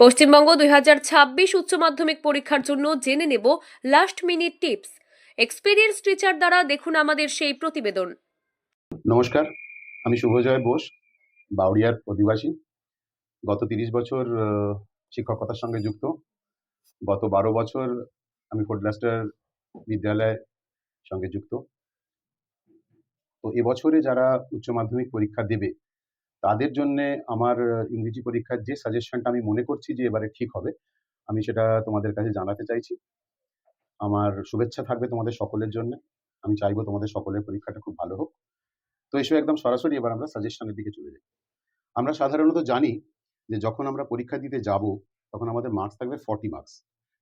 পশ্চিমবঙ্গ দুই হাজার ছাব্বিশ উচ্চ মাধ্যমিক পরীক্ষার জন্য জেনে নেব last minute tips experience teacher দ্বারা দেখুন আমাদের সেই প্রতিবেদন। নমস্কার, আমি শুভজয় বোস বাউরিয়ার অধিবাসী। গত তিরিশ বছর শিক্ষকতার সঙ্গে যুক্ত। গত বারো বছর আমি ফোর্ডলাস্টার বিদ্যালয়ের সঙ্গে যুক্ত। তো এবছরে যারা উচ্চ মাধ্যমিক পরীক্ষা দেবে তাদের জন্য আমার ইংরেজি পরীক্ষার যে সাজেশনটা আমি মনে করছি যে এবারে ঠিক হবে, আমি সেটা তোমাদের কাছে জানাতে চাইছি। আমার শুভেচ্ছা থাকবে তোমাদের সকলের জন্য। আমি চাইব তোমাদের সকলের পরীক্ষাটা খুব ভালো হোক। তো এসে একদম সরাসরি এবার আমরা সাজেশনের দিকে চলে যাই। আমরা সাধারণত জানি যে যখন আমরা পরীক্ষা দিতে যাব, তখন আমাদের মার্কস থাকবে ফর্টি মার্কস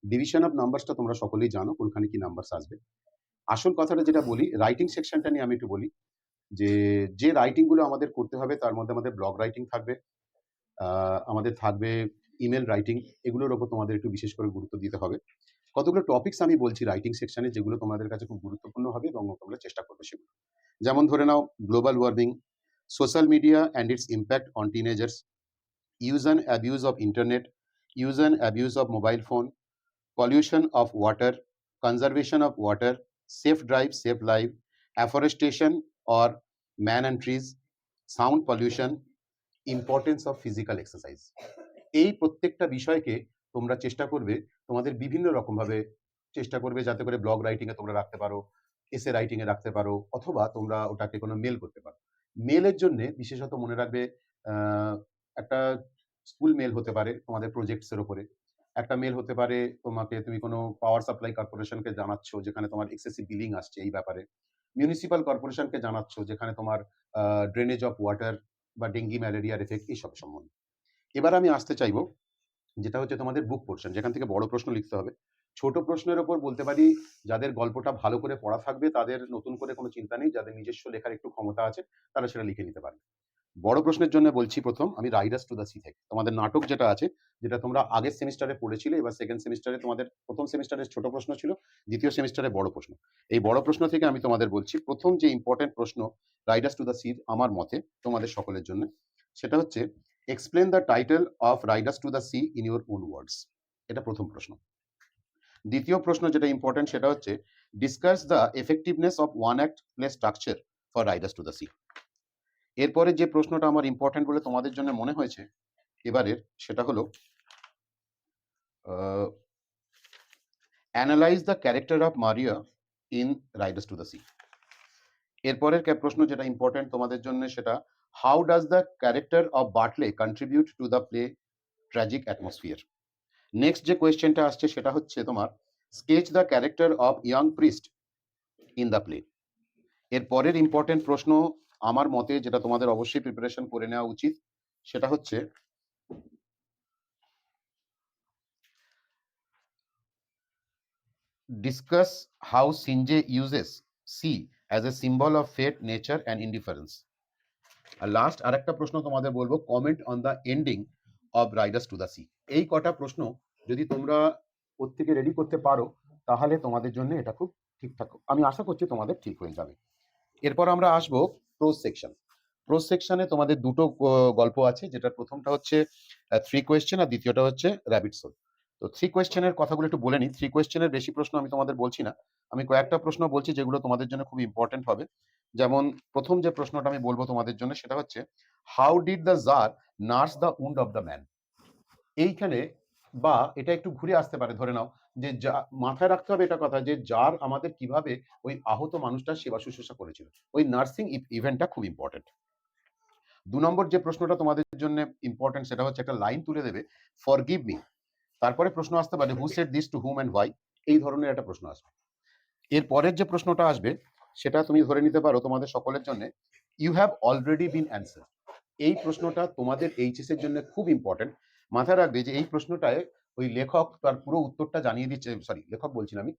ডিভিশন অফ নাম্বারসটা তোমরা সকলেই জানো কোনখানে কি নাম্বারস আসবে। আসল কথাটা যেটা বলি রাইটিং সেকশনটা নিয়ে আমি একটু বলি। যে যে রাইটিংগুলো আমাদের করতে হবে, তার মধ্যে আমাদের ব্লগ রাইটিং থাকবে আমাদের থাকবে ইমেল রাইটিং এগুলোর ওপর তোমাদের একটু বিশেষ করে গুরুত্ব দিতে হবে। কতগুলো টপিক্স আমি বলছি রাইটিং সেকশনে যেগুলো তোমাদের কাছে খুব গুরুত্বপূর্ণ হবে এবং তোমরা চেষ্টা করবে সেগুলো। যেমন ধরে নাও global warming social media and its impact on teenagers use and abuse of internet use and abuse of mobile phone pollution of water conservation of water safe drive safe live afforestation or man and trees, sound pollution, importance of physical exercise. এই প্রত্যেকটা বিষয়কে তোমরা চেষ্টা করবে তোমাদের বিভিন্ন রকমভাবে চেষ্টা করবে যাতে করে ব্লগ রাইটিংয়ে তোমরা রাখতে পারো এসে রাইটিংয়ে রাখতে পারো অথবা তোমরা ওটাকে কোনো মেল করতে পারো। মেলের জন্য বিশেষত মনে রাখবে একটা স্কুল মেল হতে পারে তোমাদের প্রজেক্টসের ওপরে একটা মেল হতে পারে তোমাকে তুমি কোনো পাওয়ার সাপ্লাই কর্পোরেশনকে জানাচ্ছ যেখানে তোমার এক্সেসিভ বিলিং আসছে এই ব্যাপারে। মিউনিসিপাল কর্পোরেশনকে জানাচ্ছ যেখানে তোমার ড্রেনেজ অফ ওয়াটার বা ডেঙ্গি ম্যালেরিয়ার এফেক্ট এইসব সম্বন্ধে। এবার আমি আসতে চাইব, যেটা হচ্ছে তোমাদের বুক পোর্শন যেখান থেকে বড় প্রশ্ন লিখতে হবে। ছোট প্রশ্নের ওপর বলতে পারি, যাদের গল্পটা ভালো করে পড়া থাকবে, তাদের নতুন করে কোনো চিন্তা নেই, যাদের নিজস্ব লেখার একটু ক্ষমতা আছে, তারা সেটা লিখে নিতে পারবে। বড় প্রশ্নের জন্য বলছি প্রথম, আমি রাইডার্স টু দ্য সি থেকে। তোমাদের নাটক যেটা আছে, যেটা তোমরা আগের সেমিস্টারে পড়েছিলে, এবার সেকেন্ড সেমিস্টারে তোমাদের প্রথম সেমিস্টারে ছোট প্রশ্ন ছিল, দ্বিতীয় সেমিস্টারে বড় প্রশ্ন। এই বড় প্রশ্ন থেকে আমি তোমাদের বলছি, প্রথম যে ইম্পর্টেন্ট প্রশ্ন রাইডার্স টু দ্য সি আমার মতে, তোমাদের সকলের জন্য, সেটা হচ্ছে explain the title of riders to the sea in your own words এটা প্রথম প্রশ্ন। দ্বিতীয় প্রশ্ন যেটা ইম্পর্টেন্ট সেটা হচ্ছে discuss the effectiveness of one act play structure for riders to the sea এরপরে যে প্রশ্নটা আমার ইম্পর্টেন্ট বলে তোমাদের জন্য মনে হয়েছে, এবারের, সেটা হলো analyse the character of Maria in riders to the sea এরপরের প্রশ্ন যেটা ইম্পর্টেন্ট তোমাদের জন্য, সেটা how does the character of Bartley contribute to the play tragic atmosphere next যে কোয়েশ্চেনটা আসছে, সেটা হচ্ছে তোমার sketch the character of young priest in the play এর পরের ইম্পর্টেন্ট প্রশ্ন আমার মতে যেটা তোমাদের অবশ্যই প্রিপারেশন করে নেওয়া উচিত, সেটা হচ্ছে discuss how Synge uses sea as a symbol of fate nature and indifference R last আরেকটা প্রশ্ন তোমাদের বলব comment on the ending of riders to the sea এই কটা প্রশ্ন যদি তোমরা প্রত্যেকে রেডি করতে পারো, তাহলে তোমাদের জন্য এটা খুব ঠিকঠাক আমি আশা করছি তোমাদের ঠিক হয়ে যাবে। এরপর আমরা আসব প্রোজ সেকশন প্রোজ সেকশনে তোমাদের দুটো গল্প আছে, যেটার প্রথমটা হচ্ছে থ্রি কোয়েশ্চেন আর দ্বিতীয়টা হচ্ছে র্যাবিট সোল তো থ্রি কোয়েশ্চেনের কথাগুলো একটু বলে নিই। থ্রি কোয়েশ্চেনের বেশি প্রশ্ন আমি তোমাদের বলছি না। আমি কয়েকটা প্রশ্ন বলছি যেগুলো তোমাদের জন্য খুব ইম্পর্টেন্ট হবে। যেমন, প্রথম যে প্রশ্নটা আমি বলব তোমাদের জন্য সেটা হচ্ছে how did the czar nurse the wound of the man এইখানে, বা এটা একটু ঘুরে আসতে পারে, ধরে নাও। যে যা- মাথায় রাখতে হবে এটা কথা যে যার আমাদের কীভাবে ওই আহত মানুষটার সেবা শুশ্রূষা করেছিল। ওই নার্সিং ইভেন্টটা খুব ইম্পর্টেন্ট দু নম্বর যে প্রশ্নটা তোমাদের জন্য ইম্পর্টেন্ট সেটা হচ্ছে একটা লাইন তুলে দেবে ফর গিভ মি তারপরে প্রশ্ন আসতে পারে who set this to whom and why এই ধরনের একটা প্রশ্ন আসবে। এর পরের যে প্রশ্নটা আসবে, সেটা তুমি ধরে নিতে পারো তোমাদের সকলের জন্য you have already been answer এই প্রশ্নটা তোমাদের এইচএস এর জন্য খুব ইম্পর্টেন্ট মাথায় রাখবে যে এই প্রশ্নটায় ওই লেখক তার পুরো উত্তরটা জানিয়ে দিচ্ছে সরি লেখক বলছি আমি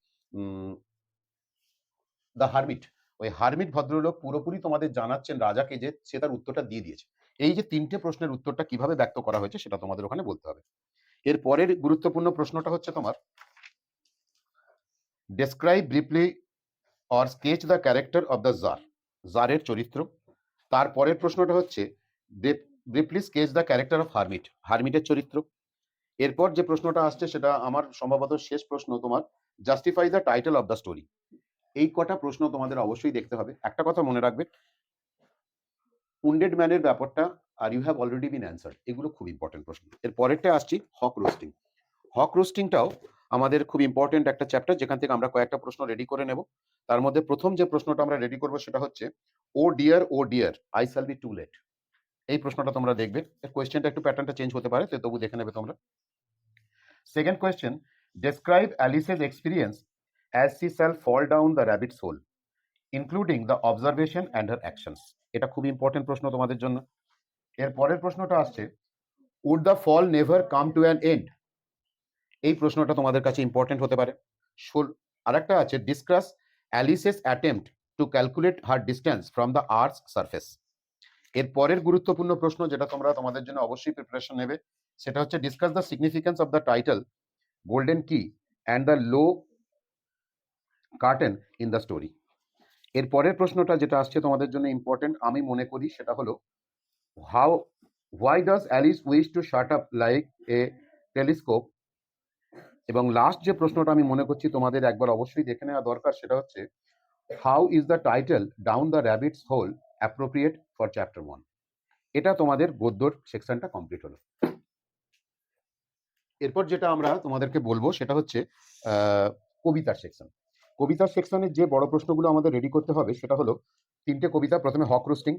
দ্য হারমিট ওই হারমিট ভদ্রলোক পুরোপুরি তোমাদের জানাচ্ছেন রাজাকে যে সে তার উত্তরটা দিয়ে দিয়েছে। এই যে তিনটে প্রশ্নের উত্তরটা কীভাবে ব্যক্ত করা হয়েছে সেটা তোমাদের ওখানে বলতে হবে। এর পরের গুরুত্বপূর্ণ প্রশ্নটা হচ্ছে তোমার describe briefly or sketch the character of the czar জারের চরিত্র। তারপরের প্রশ্নটা হচ্ছে briefly sketch the character of hermit হারমিটের চরিত্র। এরপর যে প্রশ্নটা আসছে সেটা আমার সম্ভবত শেষ প্রশ্ন তোমার justify the title of the story এই কটা প্রশ্ন তোমাদের অবশ্যই দেখতে হবে। একটা কথা মনে রাখবে উন্ডেড ম্যানের ব্যাপারটা আর you have already been answer এগুলো খুব ইম্পর্টেন্ট প্রশ্ন। এর পরেরটা আসছি হক রোস্টিং হক রোস্টিংটাও আমাদের খুব ইম্পর্টেন্ট একটা চ্যাপ্টার যেখান থেকে আমরা কয়েকটা প্রশ্ন রেডি করে নেব। তার মধ্যে প্রথম যে প্রশ্নটা আমরা রেডি করব সেটা হচ্ছে, o dear o dear I shall be too late এই প্রশ্নটা তোমরা দেখবে। কোয়েশ্চেনটা একটু প্যাটার্নটা চেঞ্জ হতে পারে, তো তবু দেখে নেবে তোমরা। Second question describe Alice's experience as she shall fall down the rabbit's hole including the observation and her actions এটা খুব ইম্পর্টেন্ট প্রশ্ন তোমাদের জন্য। এর পরের প্রশ্নটা আসছে would the fall never come to an end এই প্রশ্নটা তোমাদের কাছে ইম্পর্টেন্ট হতে পারে। আরেকটা আছে discuss Alice's attempt to calculate her distance from the earth's surface এর পরের গুরুত্বপূর্ণ প্রশ্ন যেটা তোমরা তোমাদের জন্য অবশ্যই প্রিপারেশন নেবে সেটা হচ্ছে discuss the significance of the title golden key and the low curtain in the story এর পরের প্রশ্নটা যেটা আসছে তোমাদের জন্য ইম্পর্টেন্ট আমি মনে করি সেটা হলো how why does Alice wish to shut up like a telescope এবং লাস্ট যে প্রশ্নটা আমি মনে করছি তোমাদের একবার অবশ্যই দেখে নেওয়া দরকার সেটা হচ্ছে how is the title down the rabbit's hole appropriate for chapter one এটা তোমাদের গদ্যর সেকশনটা কমপ্লিট হলো। এরপর যেটা আমরা তোমাদেরকে বলব সেটা হচ্ছে কবিতার সেকশন কবিতার সেকশনের যে বড় প্রশ্নগুলো আমাদের রেডি করতে হবে সেটা হলো তিনটে কবিতা, প্রথমে হক রোস্টিং।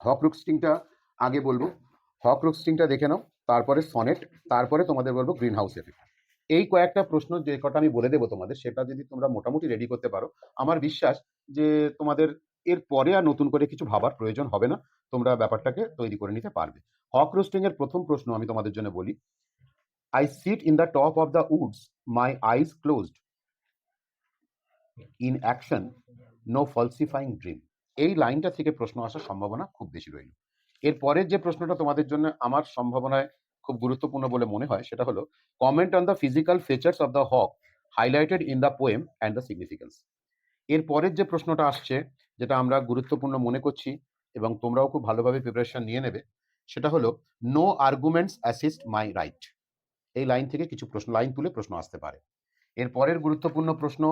হক রোস্টিংটা আগে বলব। হক রোস্টিংটা দেখে নাও, তারপরে সনেট, তারপরে তোমাদের বলব গ্রিন হাউস এফেক্ট এই কয়েকটা প্রশ্ন যে কটা আমি বলে দেবো তোমাদের, সেটা যদি তোমরা মোটামুটি রেডি করতে পারো, আমার বিশ্বাস যে তোমাদের এর পরে আর নতুন করে কিছু ভাবার প্রয়োজন হবে না, তোমরা ব্যাপারটাকে তৈরি করে নিতে পারবে। হক রোস্টিং এর প্রথম প্রশ্ন আমি তোমাদের জন্য বলি I sit in the top of the woods my eyes closed in action no falsifying dream এই লাইনটা থেকে প্রশ্ন আসার সম্ভাবনা খুব বেশি রইল। এর পরের যে প্রশ্নটা তোমাদের জন্য আমার সম্ভাবনায় খুব গুরুত্বপূর্ণ বলে মনে হয়, সেটা হলো comment on the physical features of the hawk highlighted in the poem and the significance এর পরের যে প্রশ্নটা আসছে, যেটা আমরা গুরুত্বপূর্ণ মনে করছি এবং তোমরাও খুব ভালোভাবে প্রিপারেশন নিয়ে নেবে, সেটা হলো no arguments assist my right এই লাইন থেকে কিছু প্রশ্ন লাইন তুলে প্রশ্ন আসতে পারে। এর পরের গুরুত্বপূর্ণ প্রশ্ন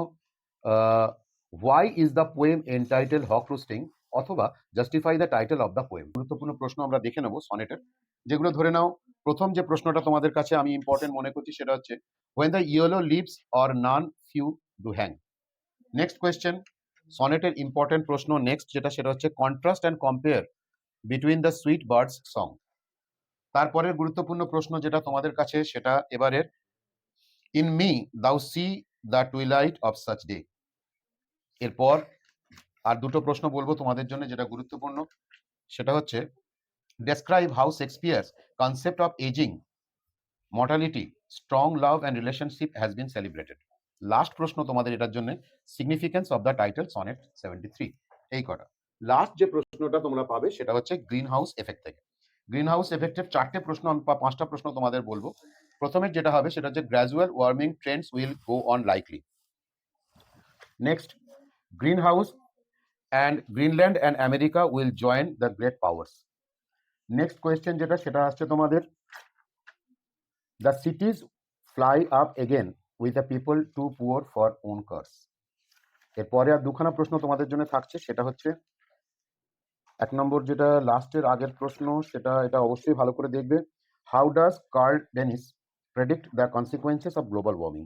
why is the poem entitled hawk roosting অথবা justify the title of the poem গুরুত্বপূর্ণ প্রশ্ন আমরা দেখে নেব সনেটের। যেগুলো ধরে নাও, প্রথম যে প্রশ্নটা তোমাদের কাছে আমি ইম্পর্টেন্ট মনে করছি সেটা হচ্ছে when the yellow leaves or none few do hang next question সনেটের important প্রশ্ন নেক্সট যেটা সেটা হচ্ছে contrast and compare between the sweet birds song তারপরের গুরুত্বপূর্ণ প্রশ্ন যেটা তোমাদের কাছে, সেটা এবারের in me thou see the twilight of such day এরপর আর দুটো প্রশ্ন বলব তোমাদের জন্য যেটা গুরুত্বপূর্ণ, সেটা হচ্ছে describe how Shakespeare's concept of ageing mortality strong love and relationship has been celebrated last প্রশ্ন তোমাদের এটার জন্য significance of the title sonnet seventy three এই কটা। লাস্ট যে প্রশ্নটা তোমরা পাবে, সেটা হচ্ছে গ্রিন হাউস এফেক্ট থেকে। গ্রিন হাউস এফেক্টের চারটে প্রশ্ন বা পাঁচটা প্রশ্ন তোমাদের বলব। প্রথমে যেটা হবে সেটা হচ্ছে gradual warming trends will go on likely next greenhouse and Greenland and America will join the great powers next question যেটা, সেটা আসছে তোমাদের। The cities fly up again with the people too poor for own cars এরপরে আর দুখানা প্রশ্ন তোমাদের জন্য থাকছে, সেটা হচ্ছে এক নম্বর যেটা লাস্টের আগের প্রশ্ন, সেটা এটা অবশ্যই ভালো করে দেখবে। How does Carl Dennis predict the consequences of global warming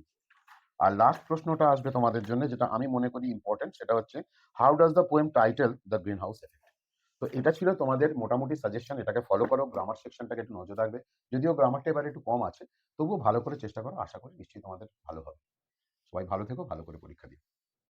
R last প্রশ্নটা আসবে তোমাদের জন্য, যেটা আমি মনে করি ইম্পর্টেন্ট সেটা হচ্ছে how does the poem title the greenhouse effect তো এটা ছিল তোমাদের মোটামুটি সাজেশন এটাকে ফলো করো গ্রামার সেকশনটাকে একটু নজর রাখবে। যদিও গ্রামারটা এবার একটু কম আছে, তবুও ভালো করে চেষ্টা করো, আশা করি নিশ্চয়ই তোমাদের ভালো হবে। সবাই ভালো থেকো, ভালো করে পরীক্ষা দিও।